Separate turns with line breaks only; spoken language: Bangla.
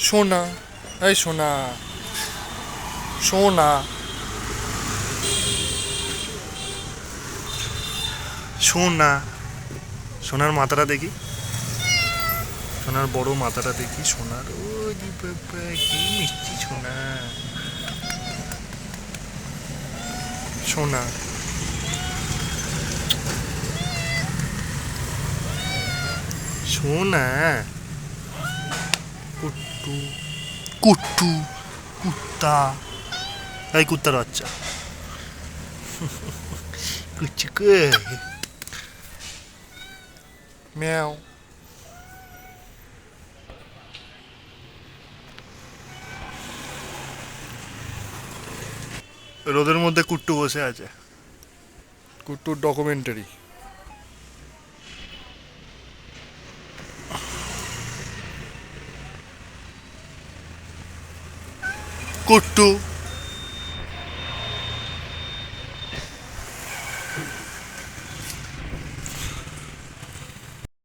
সোনা, এই সোনা সোনা। সোনা, সোনার মাথাটা দেখি। সোনার বড় মাথাটা দেখি, সোনার ওই কি মিষ্টি সোনা। সোনা। সোনা। কুট্টু কুট্টু কুত্তা। এই কুত্তার বাচ্চা। ম্যাও। রোদের মধ্যে কুট্টু বসে আছে। কুট্টুর ডকুমেন্টারি কুট্টু।